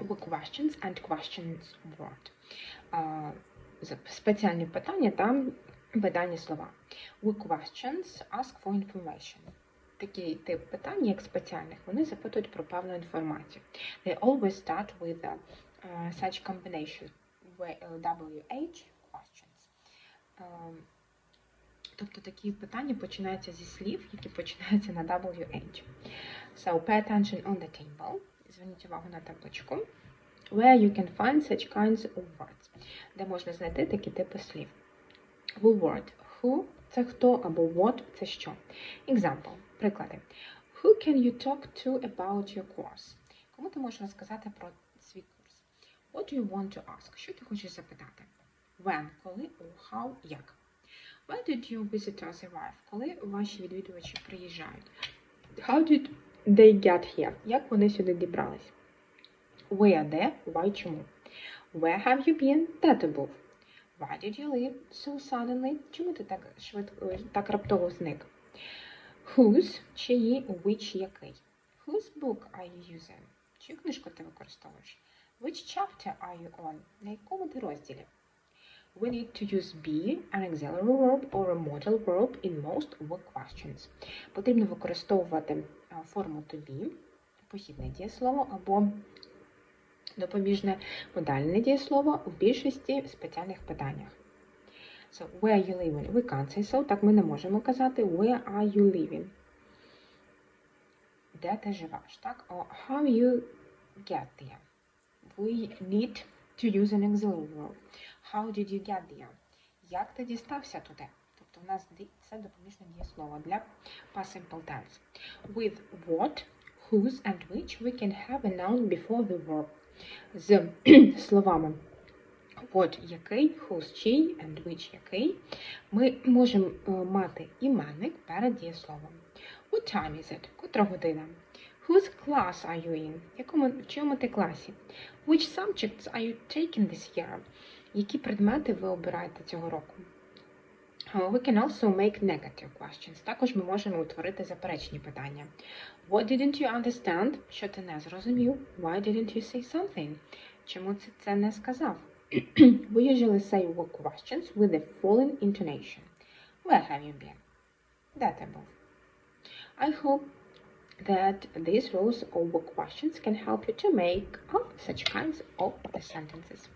with questions and questions word. З- Спеціальні питання та питання слова. With questions ask for information. Такий тип питань, як спеціальних, вони запитують про певну інформацію. They always start with a, uh, such combination WH questions. Ем, Тобто такі питання починаються зі слів, які починаються на WH. So pay attention on the table. Зверніть увагу на табличку. Where you can find such kinds of words. Де можна знайти такі типи слів. Who word. Who це хто або what це що. Example. Приклади. Who can you talk to about your course? Кому ти можеш розказати про свій курс? What do you want to ask? Що ти хочеш запитати? When, коли, or how, як. Where did your visitors arrive? Коли ваші відвідувачі приїжджають? How did they get here? Як вони сюди дібрались? Where, де, why, чому? Where have you been? Де ти був? Why did you leave so suddenly? Чому ти так швидко, так раптово зник? Whose, чиї, which, який? Whose book are you using? Чию книжку ти використовуєш? Which chapter are you on? На якому ти розділі? We need to use be, an auxiliary verb or a modal verb in most work questions. Потрібно використовувати форму to be, похідне дієслово або допоміжне модальне дієслово в більшості спеціальних питаннях. So, where are you living? We can't say so. Так ми не можемо казати where are you living? Де ти живеш, так? Or how you get there? We need to use an auxiliary verb. How did you get there? Як ти дістався туди? Тобто в нас це допоміжне дієслово для past simple tense. With what, whose and which we can have a noun before the verb. З словами what який, whose чий and which який ми можемо е, мати іменник перед дієсловом. What time is it? Котра година? Whose class are you in? Якому, в чому ти класі? Which subjects are you taking this year? Які предмети ви обираєте цього року? Uh, We can also make negative questions. Також ми можемо утворити заперечні питання. What didn't you understand? Що ти не зрозумів? Why didn't you say something? Чому ти це не сказав? We usually say questions with the following intonation. Where have you been? Де ти був? I hope that these rules work questions can help you to make up such kinds of sentences.